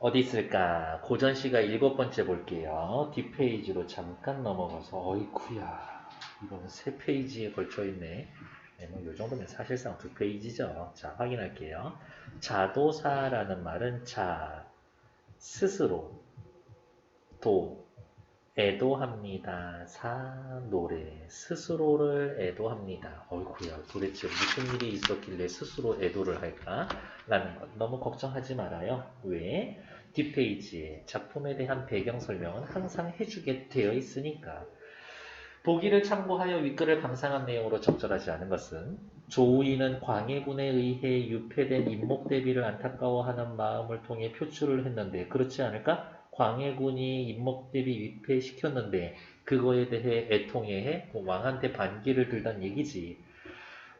어디 있을까? 고전 시가 일곱 번째 볼게요. 뒷페이지로 잠깐 넘어가서 어이쿠야 이거는 세 페이지에 걸쳐 있네. 네, 뭐요 정도면 사실상 두 페이지죠. 자, 확인할게요. 자도사라는 말은 자, 스스로, 도, 애도합니다. 사, 노래, 스스로를 애도합니다. 어이쿠야, 도대체 무슨 일이 있었길래 스스로 애도를 할까? 라는 것 너무 걱정하지 말아요. 왜? 뒷페이지에 작품에 대한 배경 설명은 항상 해주게 되어 있으니까. 보기를 참고하여 윗글을 감상한 내용으로 적절하지 않은 것은 조우이는 광해군에 의해 유폐된 임목 대비를 안타까워하는 마음을 통해 표출을 했는데 그렇지 않을까? 광해군이 임목 대비 위폐시켰는데 그거에 대해 애통해 왕한테 반기를 들단 얘기지.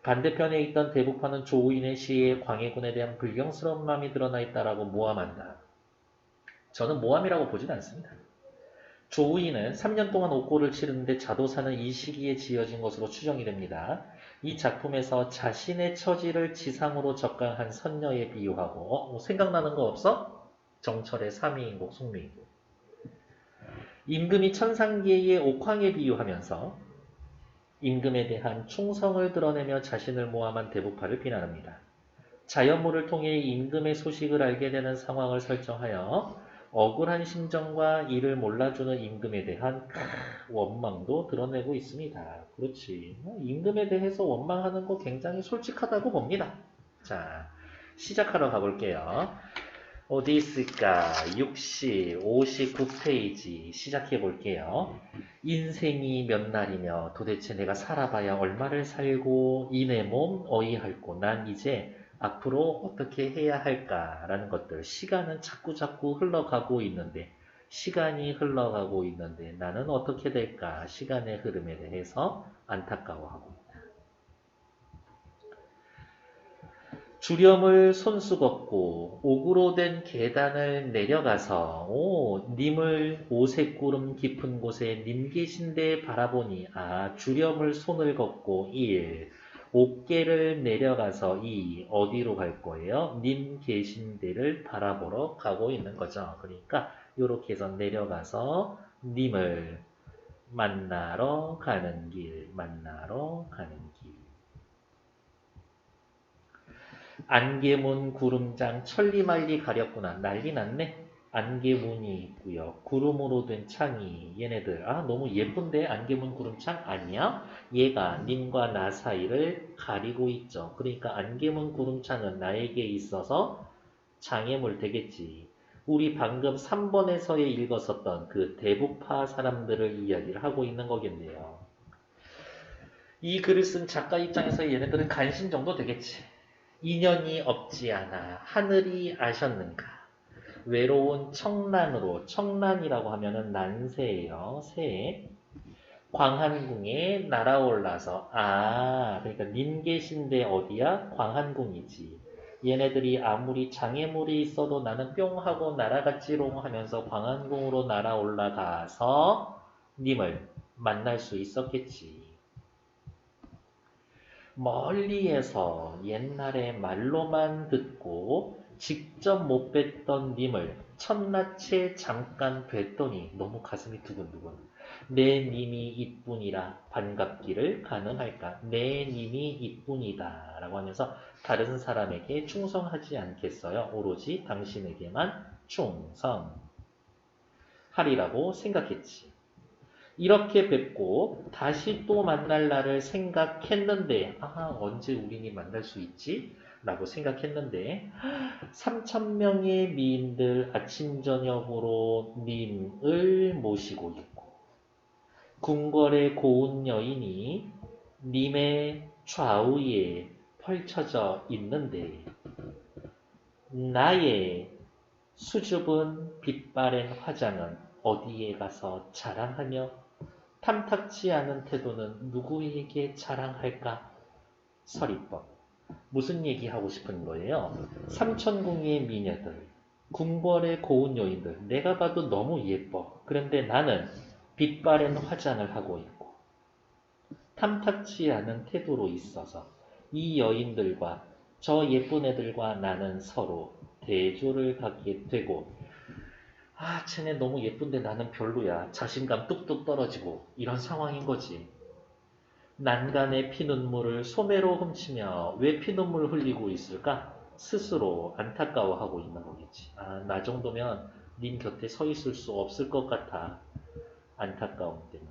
반대편에 있던 대북파는 조우인의 시에 광해군에 대한 불경스러운 마음이 드러나 있다라고 모함한다. 저는 모함이라고 보진 않습니다. 조우인은 3년 동안 옥고를 치르는데 자도사는 이 시기에 지어진 것으로 추정이 됩니다. 이 작품에서 자신의 처지를 지상으로 적강한 선녀에 비유하고 어? 뭐 생각나는 거 없어? 정철의 삼위인국 송미인국 임금이 천상계의 옥황에 비유하면서 임금에 대한 충성을 드러내며 자신을 모함한 대북파를 비난합니다. 자연물을 통해 임금의 소식을 알게 되는 상황을 설정하여 억울한 심정과 이를 몰라주는 임금에 대한 원망도 드러내고 있습니다. 그렇지. 뭐 임금에 대해서 원망하는 거 굉장히 솔직하다고 봅니다. 자, 시작하러 가볼게요. 어디 있을까? 60, 59페이지 시작해 볼게요. 인생이 몇 날이며 도대체 내가 살아봐야 얼마를 살고 이내 몸 어이할꼬 난 이제 앞으로 어떻게 해야 할까라는 것들 시간은 자꾸 자꾸 흘러가고 있는데 시간이 흘러가고 있는데 나는 어떻게 될까 시간의 흐름에 대해서 안타까워하고 있다. 주렴을 손수 걷고 옥으로 된 계단을 내려가서 오 님을 오색구름 깊은 곳에 님 계신 데 바라보니 아 주렴을 손을 걷고 일 옥계를 내려가서 이 어디로 갈 거예요? 님 계신 데를 바라보러 가고 있는 거죠. 그러니까 이렇게 해서 내려가서 님을 만나러 가는 길, 만나러 가는 길. 안개문 구름장 천리말리 가렸구나. 난리 났네. 안개문이 있고요. 구름으로 된 창이 얘네들 아 너무 예쁜데 안개문 구름창 아니야? 얘가 님과 나 사이를 가리고 있죠. 그러니까 안개문 구름창은 나에게 있어서 장애물 되겠지. 우리 방금 3번에서에 읽었었던 그 대북파 사람들을 이야기를 하고 있는 거겠네요. 이 글을 쓴 작가 입장에서 얘네들은 간신 정도 되겠지. 인연이 없지 않아 하늘이 아셨는가? 외로운 청란으로 청란이라고 하면은 난세예요. 새. 광한궁에 날아올라서 아 그러니까 님 계신데 어디야? 광한궁이지. 얘네들이 아무리 장애물이 있어도 나는 뿅 하고 날아갔지롱 하면서 광한궁으로 날아올라가서 님을 만날 수 있었겠지. 멀리에서 옛날에 말로만 듣고 직접 못 뵀던 님을 첫낯에 잠깐 뵀더니 너무 가슴이 두근두근. 내 님이 이뿐이라 반갑기를 가능할까? 내 님이 이뿐이다. 라고 하면서 다른 사람에게 충성하지 않겠어요. 오로지 당신에게만 충성 하리라고 생각했지. 이렇게 뵙고 다시 또 만날 날을 생각했는데 아 언제 우리니 만날 수 있지? 라고 생각했는데 3천명의 미인들 아침 저녁으로 님을 모시고 있고 궁궐의 고운 여인이 님의 좌우에 펼쳐져 있는데 나의 수줍은 빛바랜 화장은 어디에 가서 자랑하며 탐탁지 않은 태도는 누구에게 자랑할까? 서리법 무슨 얘기하고 싶은 거예요? 삼천궁의 미녀들, 궁궐의 고운 여인들, 내가 봐도 너무 예뻐. 그런데 나는 빛바랜 화장을 하고 있고, 탐탁지 않은 태도로 있어서 이 여인들과 저 예쁜 애들과 나는 서로 대조를 갖게 되고, 아, 쟤네 너무 예쁜데 나는 별로야. 자신감 뚝뚝 떨어지고 이런 상황인 거지. 난간의 피눈물을 소매로 훔치며 왜 피눈물 흘리고 있을까? 스스로 안타까워하고 있는 거겠지. 아, 나 정도면 님 곁에 서 있을 수 없을 것 같아. 안타까움 때문에.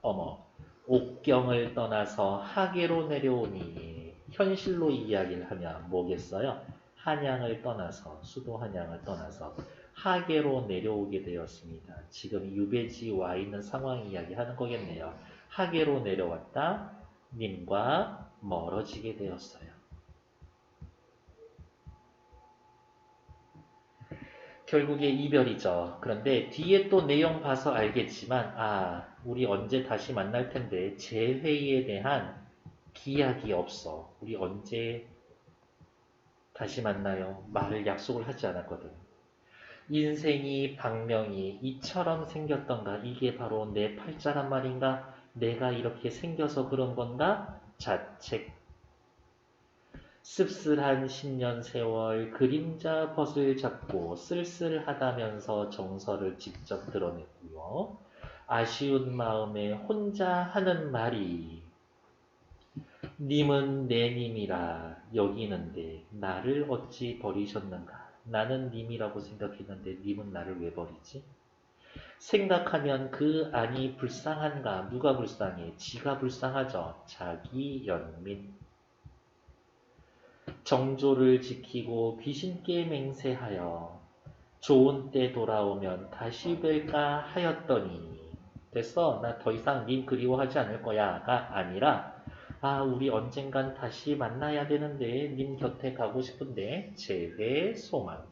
어머, 옥경을 떠나서 하계로 내려오니 현실로 이야기를 하면 뭐겠어요? 한양을 떠나서 수도 한양을 떠나서 하계로 내려오게 되었습니다. 지금 유배지 와 있는 상황 이야기하는 거겠네요. 하계로 내려왔다. 님과 멀어지게 되었어요. 결국에 이별이죠. 그런데 뒤에 또 내용 봐서 알겠지만, 아, 우리 언제 다시 만날 텐데, 재회의에 대한 기약이 없어. 우리 언제 다시 만나요? 말을 약속을 하지 않았거든. 인생이 방명이 이처럼 생겼던가? 이게 바로 내 팔자란 말인가? 내가 이렇게 생겨서 그런 건가? 자책. 씁쓸한 10년 세월 그림자 벗을 잡고 쓸쓸하다면서 정서를 직접 드러냈고요. 아쉬운 마음에 혼자 하는 말이 님은 내 님이라 여기는데 나를 어찌 버리셨는가? 나는 님이라고 생각했는데 님은 나를 왜 버리지? 생각하면 그 안이 불쌍한가? 누가 불쌍해? 지가 불쌍하죠. 자기 연민. 정조를 지키고 귀신께 맹세하여 좋은 때 돌아오면 다시 뵐까 하였더니 됐어 나 더 이상 님 그리워하지 않을 거야가 아니라 아 우리 언젠간 다시 만나야 되는데 님 곁에 가고 싶은데 재회 소망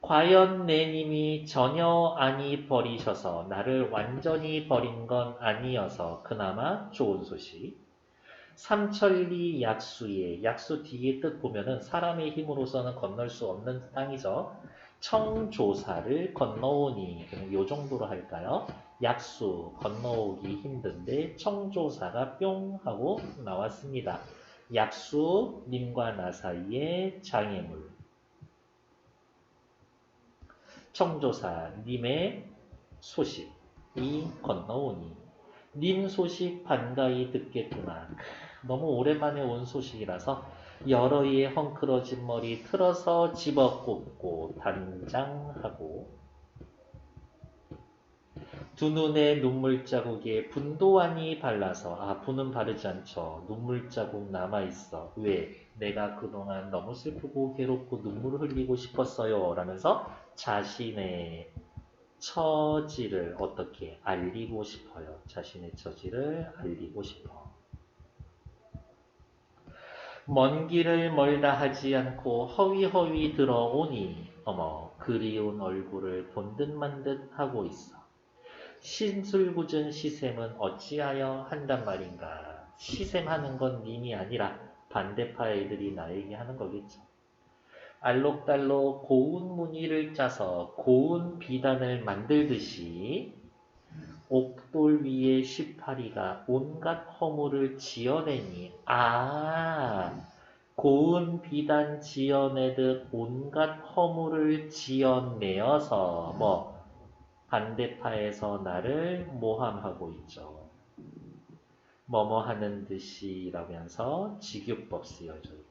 과연 내 님이 전혀 아니 버리셔서 나를 완전히 버린 건 아니어서 그나마 좋은 소식 삼천리 약수에 약수 뒤에 뜻 보면은 사람의 힘으로서는 건널 수 없는 땅이죠. 청조사를 건너오니 요 정도로 할까요? 약수 건너오기 힘든데 청조사가 뿅 하고 나왔습니다. 약수 님과 나 사이의 장애물 청조사 님의 소식이 건너오니 님 소식 반가이 듣겠구나. 너무 오랜만에 온 소식이라서 여러 의 헝클어진 머리 틀어서 집어 꽂고 단장하고 두 눈에 눈물 자국에 분도환이 발라서 아 분은 바르지 않죠. 눈물 자국 남아 있어. 왜? 내가 그동안 너무 슬프고 괴롭고 눈물을 흘리고 싶었어요. 라면서 자신의 처지를 어떻게 알리고 싶어요. 자신의 처지를 알리고 싶어. 먼 길을 멀다 하지 않고 허위허위 들어오니 어머 그리운 얼굴을 본 듯 만 듯 하고 있어. 신술궂은 시샘은 어찌하여 한단 말인가. 시샘하는 건 님이 아니라 반대파 애들이 나에게 하는 거겠죠. 알록달록 고운 무늬를 짜서 고운 비단을 만들듯이 옥돌 위에 18이가 온갖 허물을 지어내니 아 고운 비단 지어내듯 온갖 허물을 지어내어서 뭐 반대파에서 나를 모함하고 있죠. 뭐뭐 하는 듯이 라면서 직유법 쓰여져 있고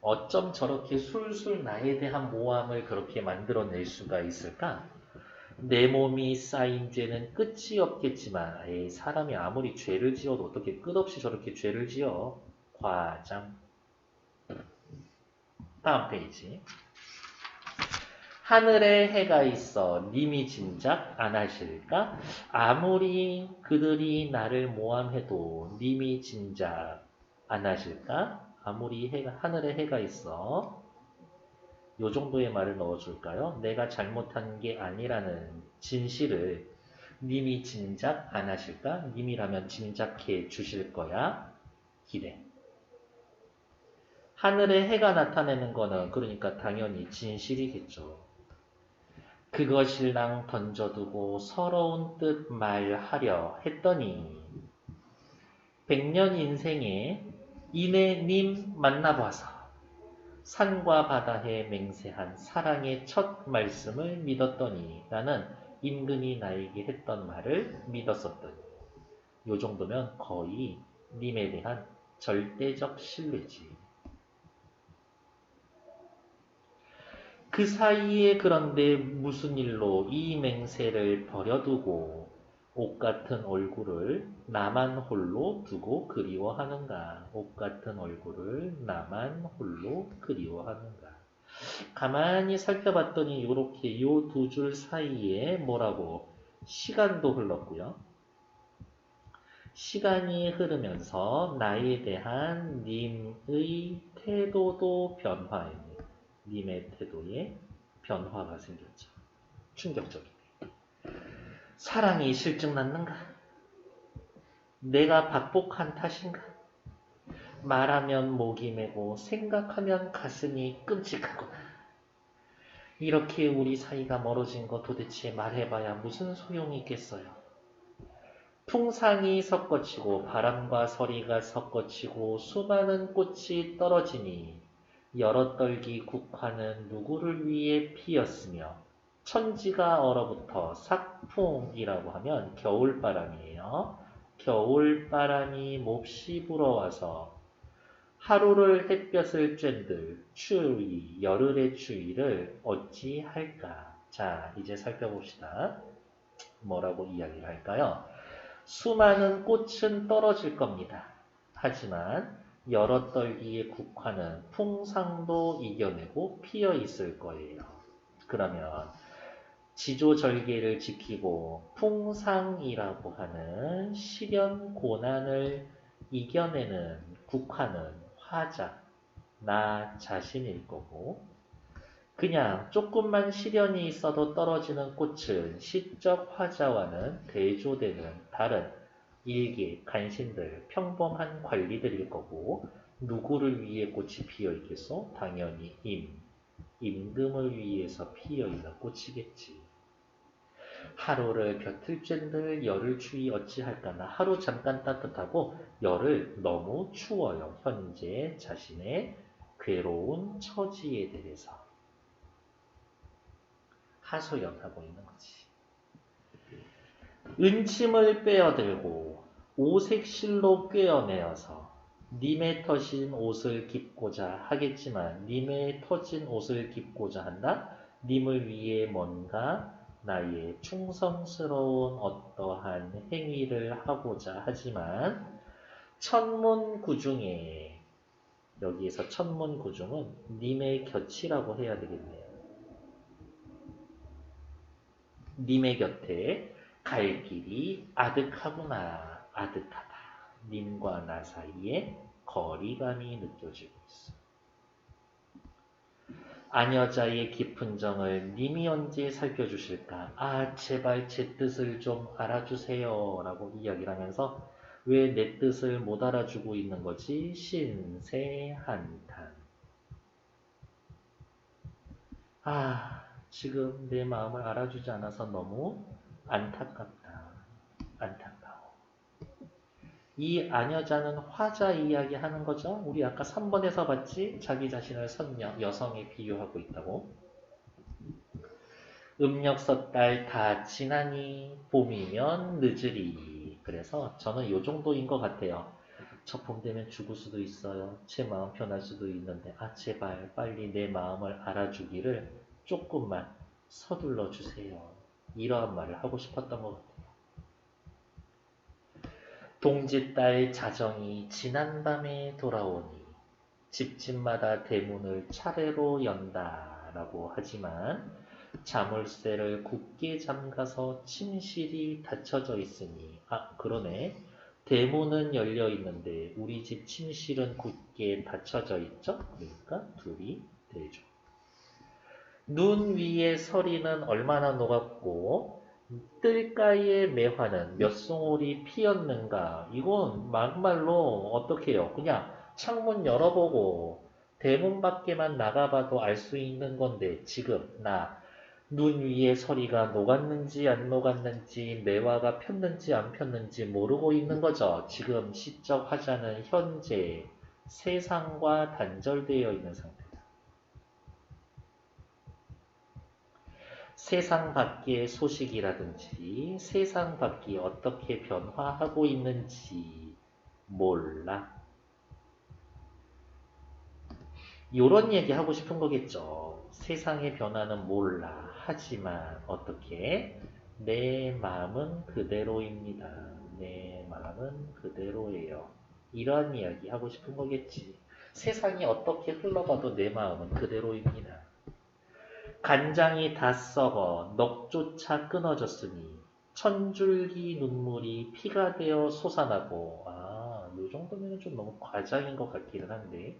어쩜 저렇게 술술 나에 대한 모함을 그렇게 만들어낼 수가 있을까? 내 몸이 쌓인 죄는 끝이 없겠지만 에이, 사람이 아무리 죄를 지어도 어떻게 끝없이 저렇게 죄를 지어? 과장 다음 페이지 하늘에 해가 있어 님이 짐작 안 하실까? 아무리 그들이 나를 모함해도 님이 짐작 안 하실까? 아무리 해가, 하늘에 해가 있어 요 정도의 말을 넣어줄까요? 내가 잘못한 게 아니라는 진실을 님이 짐작 안 하실까? 님이라면 짐작해 주실 거야. 기대. 하늘에 해가 나타내는 거는 그러니까 당연히 진실이겠죠. 그것일랑 던져두고 서러운 뜻 말하려 했더니 백년 인생에 이내님 만나봐서 산과 바다에 맹세한 사랑의 첫 말씀을 믿었더니 나는 임금이 나에게 했던 말을 믿었었더니 요 정도면 거의 님에 대한 절대적 신뢰지. 그 사이에 그런데 무슨 일로 이 맹세를 버려두고 옷 같은 얼굴을 나만 홀로 두고 그리워하는가? 옷 같은 얼굴을 나만 홀로 그리워하는가? 가만히 살펴봤더니 이렇게 요 두 줄 사이에 뭐라고 시간도 흘렀고요. 시간이 흐르면서 나에 대한 님의 태도도 변화입니다. 님의 태도에 변화가 생겼죠. 충격적이네. 사랑이 실증났는가? 내가 박복한 탓인가? 말하면 목이 메고 생각하면 가슴이 끔찍하구나. 이렇게 우리 사이가 멀어진 거 도대체 말해봐야 무슨 소용이 있겠어요. 풍상이 섞어치고 바람과 서리가 섞어치고 수많은 꽃이 떨어지니 여러 떨기 국화는 누구를 위해 피었으며 천지가 얼어붙어 삭풍이라고 하면 겨울바람이에요. 겨울바람이 몹시 불어와서 하루를 햇볕을 쬐들 추위, 열흘의 추위를 어찌할까? 자, 이제 살펴봅시다. 뭐라고 이야기를 할까요? 수많은 꽃은 떨어질 겁니다. 하지만 여러 떨기의 국화는 풍상도 이겨내고 피어 있을 거예요. 그러면 지조절개를 지키고 풍상이라고 하는 시련 고난을 이겨내는 국화는 화자, 나 자신일 거고 그냥 조금만 시련이 있어도 떨어지는 꽃은 시적 화자와는 대조되는 다른 일개, 간신들, 평범한 관리들일 거고 누구를 위해 꽃이 피어 있겠소? 당연히 임, 임금을 위해서 피어 있는 꽃이겠지. 하루를 볕을 쬐들 열을 추위 어찌할까나 하루 잠깐 따뜻하고 열을 너무 추워요. 현재 자신의 괴로운 처지에 대해서 하소연하고 있는 거지. 은침을 빼어들고 오색실로 꿰어내어서 님의 터진 옷을 깁고자 하겠지만 님의 터진 옷을 깁고자 한다? 님을 위해 뭔가 나의 충성스러운 어떠한 행위를 하고자 하지만 천문구중에 여기에서 천문구중은 님의 곁이라고 해야 되겠네요. 님의 곁에 갈 길이 아득하구나 아득하다. 님과 나 사이에 거리감이 느껴지고 있어. 아녀자의 깊은 정을 님이 언제 살펴주실까? 아 제발 제 뜻을 좀 알아주세요 라고 이야기를 하면서 왜 내 뜻을 못 알아주고 있는 거지? 신세한탄 아 지금 내 마음을 알아주지 않아서 너무 안타깝다 안타깝다 이 아녀자는 화자 이야기 하는 거죠. 우리 아까 3번에서 봤지? 자기 자신을 선녀, 여성에 비유하고 있다고. 음력 섣달 다 지나니 봄이면 늦으리. 그래서 저는 요 정도인 것 같아요. 저 봄 되면 죽을 수도 있어요. 제 마음 변할 수도 있는데 아 제발 빨리 내 마음을 알아주기를 조금만 서둘러 주세요. 이러한 말을 하고 싶었던 것 같아요. 동짓딸 자정이 지난밤에 돌아오니 집집마다 대문을 차례로 연다라고 하지만 자물쇠를 굳게 잠가서 침실이 닫혀져 있으니 아 그러네. 대문은 열려 있는데 우리 집 침실은 굳게 닫혀져 있죠? 그러니까 둘이 되죠. 눈 위에 서리는 얼마나 녹았고 뜰가의 매화는 몇 송울이 피었는가? 이건 막말로 어떻게 해요? 그냥 창문 열어보고 대문 밖에만 나가봐도 알 수 있는 건데 지금 나 눈 위에 서리가 녹았는지 안 녹았는지 매화가 폈는지 안 폈는지 모르고 있는 거죠. 지금 시적 화자는 현재 세상과 단절되어 있는 상태다. 세상 밖의 소식이라든지 세상 밖이 어떻게 변화하고 있는지 몰라. 요런 얘기 하고 싶은 거겠죠. 세상의 변화는 몰라. 하지만 어떻게? 내 마음은 그대로입니다. 내 마음은 그대로예요. 이런 이야기 하고 싶은 거겠지. 세상이 어떻게 흘러가도 내 마음은 그대로입니다. 간장이 다 썩어 넋조차 끊어졌으니 천줄기 눈물이 피가 되어 솟아나고 아, 요 정도면 좀 너무 과장인 것 같기는 한데.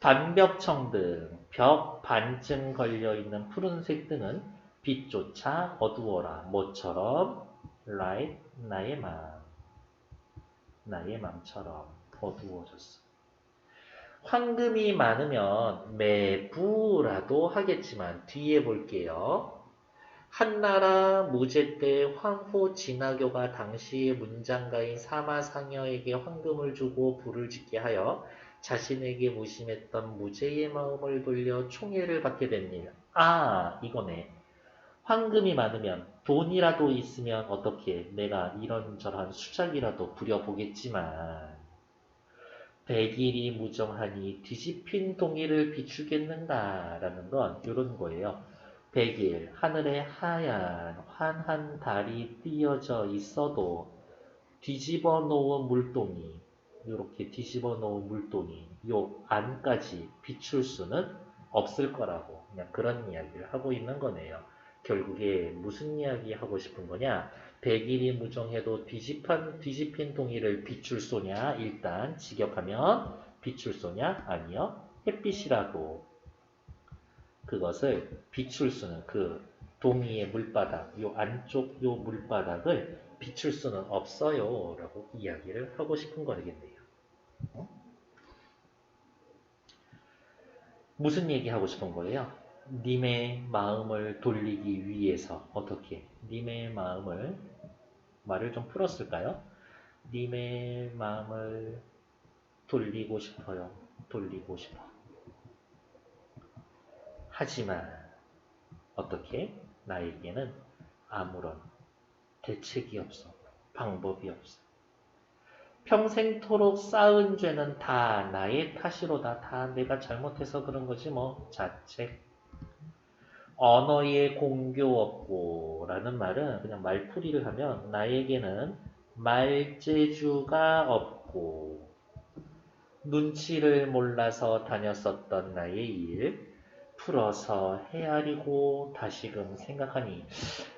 반벽청 등 벽 반쯤 걸려있는 푸른색 등은 빛조차 어두워라. 모처럼 like 나의 마음. 나의 마음처럼 어두워졌어 황금이 많으면 매부라도 하겠지만 뒤에 볼게요. 한나라 무제 때 황후 진화교가 당시 문장가인 사마상여에게 황금을 주고 불을 짓게 하여 자신에게 무심했던 무제의 마음을 돌려 총애를 받게 된 일. 아, 이거네. 황금이 많으면 돈이라도 있으면 어떻게 내가 이런저런 수작이라도 부려보겠지만 백일이 무정하니 뒤집힌 동이를 비추겠는가 라는 건 이런 거예요. 백일 하늘에 하얀 환한 달이 띄어져 있어도 뒤집어 놓은 물동이 이렇게 뒤집어 놓은 물동이 요 안까지 비출 수는 없을 거라고 그냥 그런 이야기를 하고 있는 거네요. 결국에 무슨 이야기 하고 싶은 거냐? 백일이 무정해도 뒤집한, 뒤집힌 동이를 비출 소냐? 일단 직역하면 비출 소냐? 아니요. 햇빛이라도 그것을 비출 수는 그 동이의 물바닥, 요 안쪽 요 물바닥을 비출 수는 없어요. 라고 이야기를 하고 싶은 거겠네요. 어? 무슨 얘기 하고 싶은 거예요? 님의 마음을 돌리기 위해서 어떻게? 님의 마음을 말을 좀 풀었을까요? 님의 마음을 돌리고 싶어요. 돌리고 싶어. 하지만 어떻게? 나에게는 아무런 대책이 없어. 방법이 없어. 평생토록 쌓은 죄는 다 나의 탓이로다. 다 내가 잘못해서 그런 거지 뭐. 자책. 언어의 공교 없고 라는 말은 그냥 말풀이를 하면 나에게는 말재주가 없고 눈치를 몰라서 다녔었던 나의 일 풀어서 헤아리고 다시금 생각하니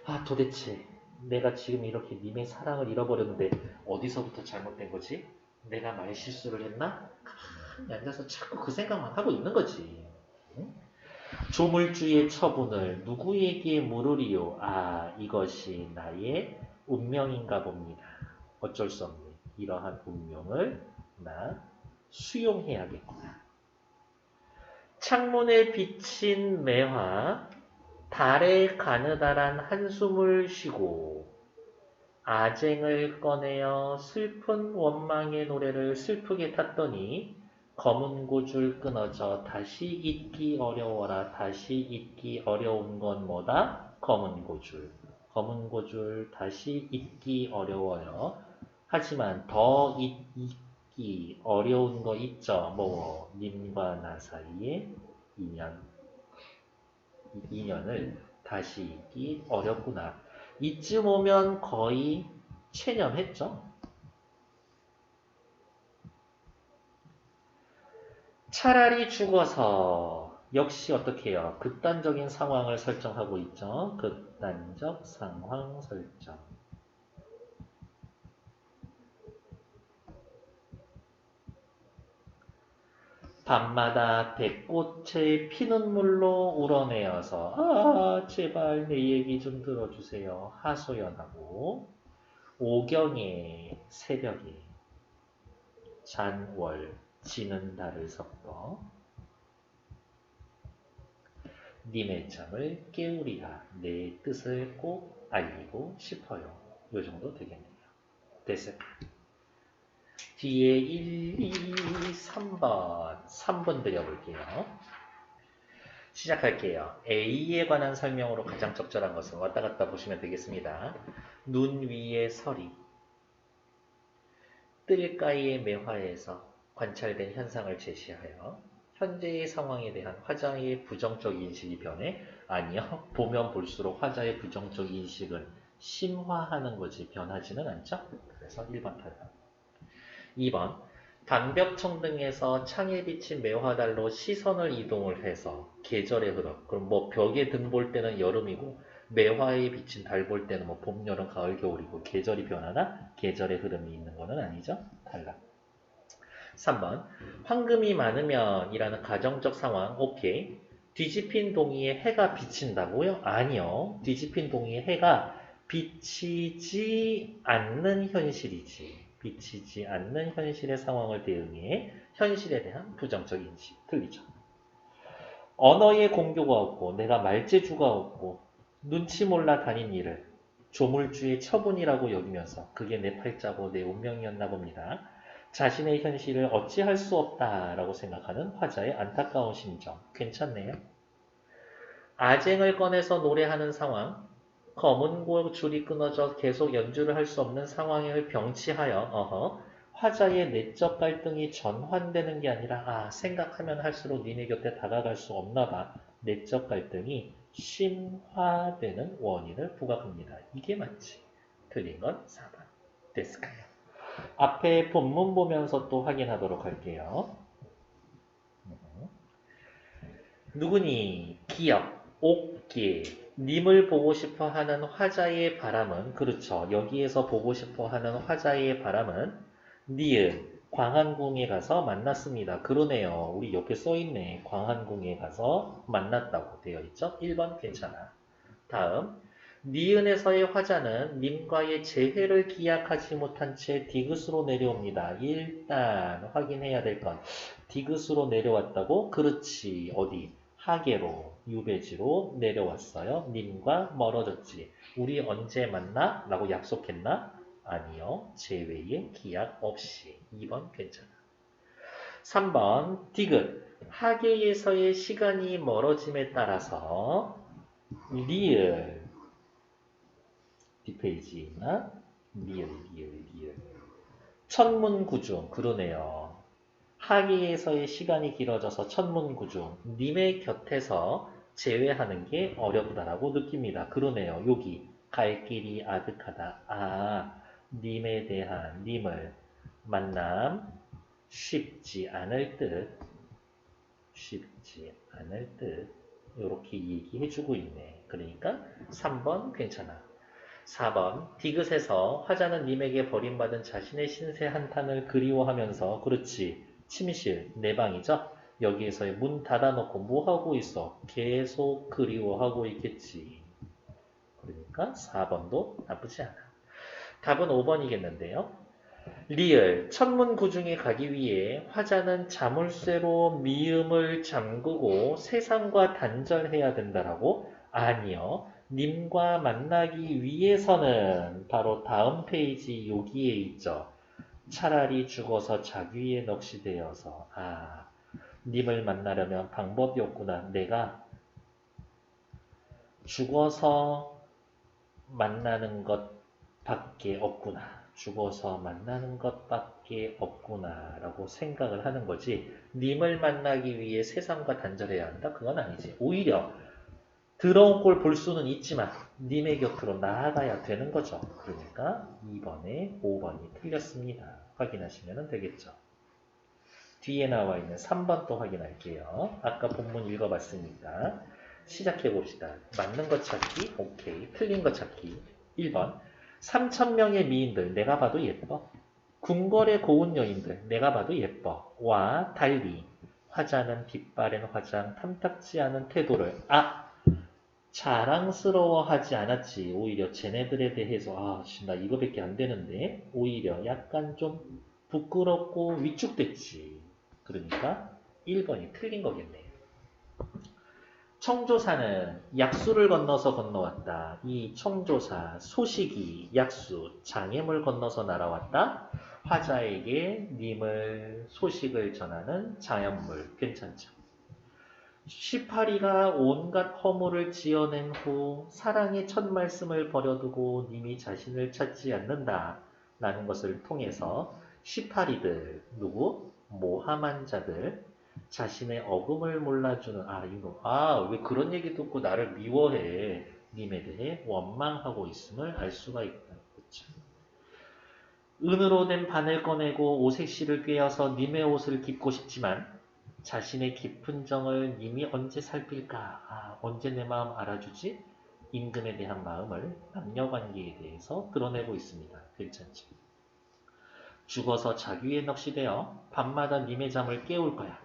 아 도대체 내가 지금 이렇게 님의 사랑을 잃어버렸는데 어디서부터 잘못된 거지? 내가 말 실수를 했나? 가만히 앉아서 자꾸 그 생각만 하고 있는 거지. 응? 조물주의 처분을 누구에게 물으리요? 아, 이것이 나의 운명인가 봅니다. 어쩔 수 없네. 이러한 운명을 나 수용해야겠구나. 창문에 비친 매화, 달에 가느다란 한숨을 쉬고 아쟁을 꺼내어 슬픈 원망의 노래를 슬프게 탔더니 검은 고줄 끊어져 다시 잊기 어려워라. 다시 잊기 어려운 건 뭐다? 검은 고줄. 검은 고줄 다시 잊기 어려워요. 하지만 더 잊, 기 어려운 거 있죠. 뭐 님과 나 사이의 인연. 인연을 다시 잊기 어렵구나. 이쯤 오면 거의 체념했죠. 차라리 죽어서 역시 어떻게 해요? 극단적인 상황을 설정하고 있죠. 극단적 상황 설정. 밤마다 백꽃의 피눈물로 울어내어서 아 제발 내 얘기 좀 들어주세요 하소연하고 오경의 새벽에 잔월 지는 달을 섞어 님의 잠을 깨우리라 내 뜻을 꼭 알리고 싶어요. 요 정도 되겠네요. 됐어요. 뒤에 1, 2, 3번 3번 드려볼게요. 시작할게요. A에 관한 설명으로 가장 적절한 것은 왔다 갔다 보시면 되겠습니다. 눈 위에 서리. 뜰가이의 매화에서 관찰된 현상을 제시하여 현재의 상황에 대한 화자의 부정적 인식이 변해 아니요. 보면 볼수록 화자의 부정적 인식은 심화하는 거지 변하지는 않죠. 그래서 1번 탈락. 2번 단벽청 등에서 창에 비친 매화달로 시선을 이동을 해서 계절의 흐름. 그럼 뭐 벽에 등 볼 때는 여름이고 매화에 비친 달 볼 때는 뭐 봄, 여름, 가을, 겨울이고 계절이 변하나 계절의 흐름이 있는 거는 아니죠. 탈락. 3번. 황금이 많으면 이라는 가정적 상황 오케이. 뒤집힌 동이에 해가 비친다고요? 아니요. 뒤집힌 동이에 해가 비치지 않는 현실이지. 비치지 않는 현실의 상황을 대응해 현실에 대한 부정적 인식. 틀리죠. 언어의 공교가 없고 내가 말재주가 없고 눈치 몰라 다닌 일을 조물주의 처분이라고 여기면서 그게 내 팔자고 내 운명이었나 봅니다. 자신의 현실을 어찌할 수 없다라고 생각하는 화자의 안타까운 심정. 괜찮네요. 아쟁을 꺼내서 노래하는 상황. 검은 고 줄이 끊어져 계속 연주를 할 수 없는 상황을 병치하여 어허, 화자의 내적 갈등이 전환되는 게 아니라 아 생각하면 할수록 니네 곁에 다가갈 수 없나 봐. 내적 갈등이 심화되는 원인을 부각합니다. 이게 맞지. 틀린 건 4번. 데스카요. 앞에 본문 보면서 또 확인하도록 할게요. 누구니 기억, 옥기, 님을 보고 싶어 하는 화자의 바람은 그렇죠. 여기에서 보고 싶어 하는 화자의 바람은 니은 광안궁에 가서 만났습니다. 그러네요. 우리 옆에 써있네. 광안궁에 가서 만났다고 되어 있죠. 1번 괜찮아. 다음 니은에서의 화자는 님과의 재회를 기약하지 못한 채 디귿으로 내려옵니다. 일단 확인해야 될 건 디귿으로 내려왔다고? 그렇지. 어디? 하계로, 유배지로 내려왔어요. 님과 멀어졌지. 우리 언제 만나? 라고 약속했나? 아니요. 재회의 기약 없이. 2번 괜찮아. 3번 디귿. 하계에서의 시간이 멀어짐에 따라서 리을 뒷페이지나 리을 리을 리을 천문구중 그러네요. 하기에서의 시간이 길어져서 천문구중 님의 곁에서 제외하는 게 어렵다라고 느낍니다. 그러네요. 여기 갈 길이 아득하다. 아 님에 대한 님을 만남 쉽지 않을 듯 쉽지 않을 듯 이렇게 얘기해주고 있네. 그러니까 3번 괜찮아. 4번 디귿에서 화자는 님에게 버림받은 자신의 신세 한탄을 그리워하면서 그렇지 침실 내 방이죠? 여기에서의 문 닫아놓고 뭐하고 있어? 계속 그리워하고 있겠지. 그러니까 4번도 나쁘지 않아. 답은 5번이겠는데요. 리을 천문 구중에 가기 위해 화자는 자물쇠로 미음을 잠그고 세상과 단절해야 된다라고? 아니요 님과 만나기 위해서는 바로 다음 페이지 여기에 있죠. 차라리 죽어서 자귀에 넋이되어서 아 님을 만나려면 방법이 없구나. 내가 죽어서 만나는 것밖에 없구나. 죽어서 만나는 것밖에 없구나 라고 생각을 하는 거지 님을 만나기 위해 세상과 단절해야 한다? 그건 아니지. 오히려 들어온 꼴볼 수는 있지만 님의 곁으로 나아가야 되는 거죠. 그러니까 2번에 5번이 틀렸습니다. 확인하시면 되겠죠. 뒤에 나와 있는 3번 또 확인할게요. 아까 본문 읽어봤으니까 시작해 봅시다. 맞는 것 찾기, 오케이. 틀린 것 찾기. 1번 3천명의 미인들 내가 봐도 예뻐. 궁궐의 고운 여인들 내가 봐도 예뻐. 와 달리 화자는 빛바랜 화장 탐탁지 않은 태도를 아 자랑스러워하지 않았지. 오히려 쟤네들에 대해서 아, 나 이거밖에 안 되는데 오히려 약간 좀 부끄럽고 위축됐지. 그러니까 1번이 틀린 거겠네. 청조사는 약수를 건너서 건너왔다. 이 청조사, 소식이, 약수, 장애물 건너서 날아왔다. 화자에게 님을 소식을 전하는 장염물 괜찮죠. 18이가 온갖 허물을 지어낸 후 사랑의 첫 말씀을 버려두고 님이 자신을 찾지 않는다. 라는 것을 통해서 18이들, 누구? 모함한 자들, 자신의 어금을 몰라주는, 아, 이거, 아, 왜 그런 얘기 듣고 나를 미워해? 님에 대해 원망하고 있음을 알 수가 있다. 그쵸? 은으로 된 바늘 꺼내고 오색실을 꿰어서 님의 옷을 깁고 싶지만 자신의 깊은 정을 님이 언제 살필까? 아, 언제 내 마음 알아주지? 임금에 대한 마음을 남녀 관계에 대해서 드러내고 있습니다. 괜찮지? 죽어서 자귀에 넋이되어 밤마다 님의 잠을 깨울 거야.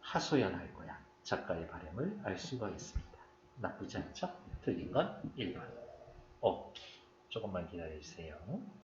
하소연할 거야. 작가의 바람을 알 수가 있습니다. 나쁘지 않죠? 틀린 건 1번. 오케이. 조금만 기다려주세요.